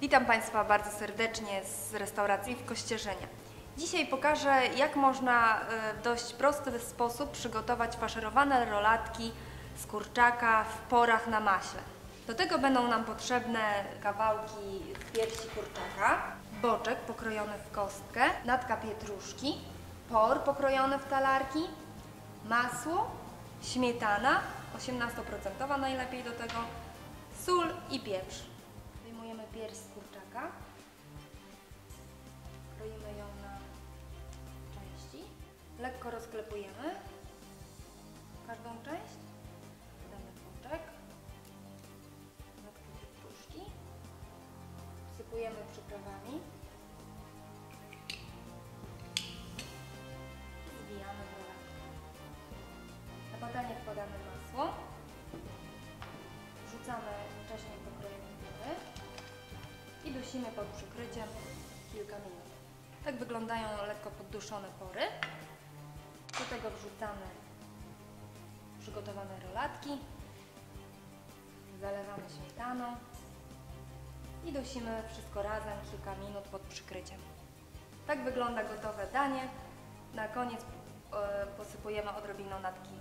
Witam Państwa bardzo serdecznie z restauracji w Kościerzenie. Dzisiaj pokażę, jak można e, w dość prosty sposób przygotować faszerowane rolatki z kurczaka w porach na maśle. Do tego będą nam potrzebne kawałki piersi kurczaka, boczek pokrojony w kostkę, natka pietruszki, por pokrojony w talarki, masło, śmietana, 18% najlepiej do tego, sól i pieprz. Wyjmujemy pierś z kurczaka, kroimy ją na części, lekko rozklepujemy. Każdą część, damy boczek, natkę pietruszki, wsypujemy przyprawami, dusimy pod przykryciem kilka minut. Tak wyglądają lekko podduszone pory. Do tego wrzucamy przygotowane rolatki, zalewamy śmietaną i dusimy wszystko razem kilka minut pod przykryciem. Tak wygląda gotowe danie. Na koniec e, posypujemy odrobiną natki